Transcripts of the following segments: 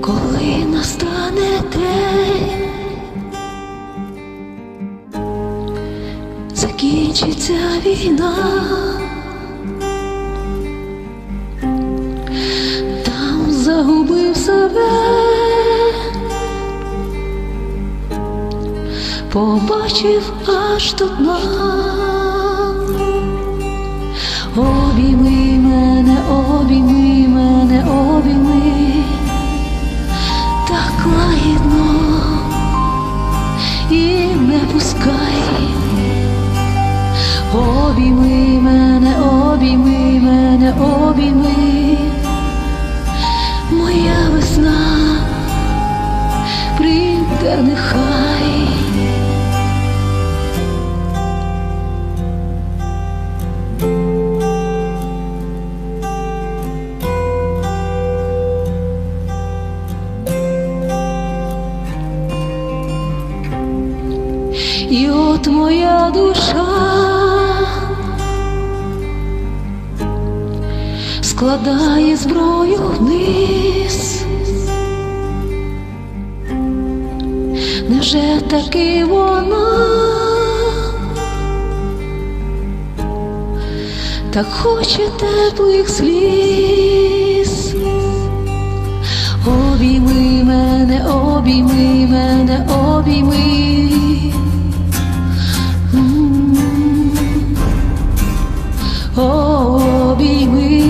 коли настане день, закінчиться війна, там загубив себе, побачив аж до дна. Обійми мене, пускай. Обійми мене, обійми мене, обійми, моя весна прийде нехай. І от моя душа складає зброю вниз. Невже таки вона так хоче теплих сліз? Обійми мене, обійми мене, обійми. Обійми.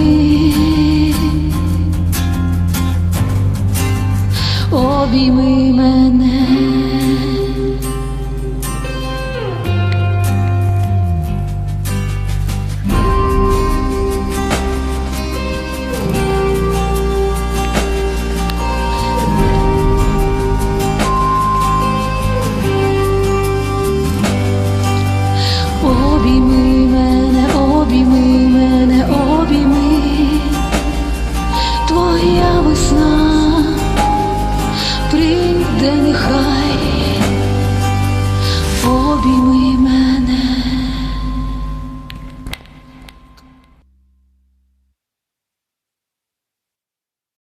Обійми мене. Нехай, обійми мене.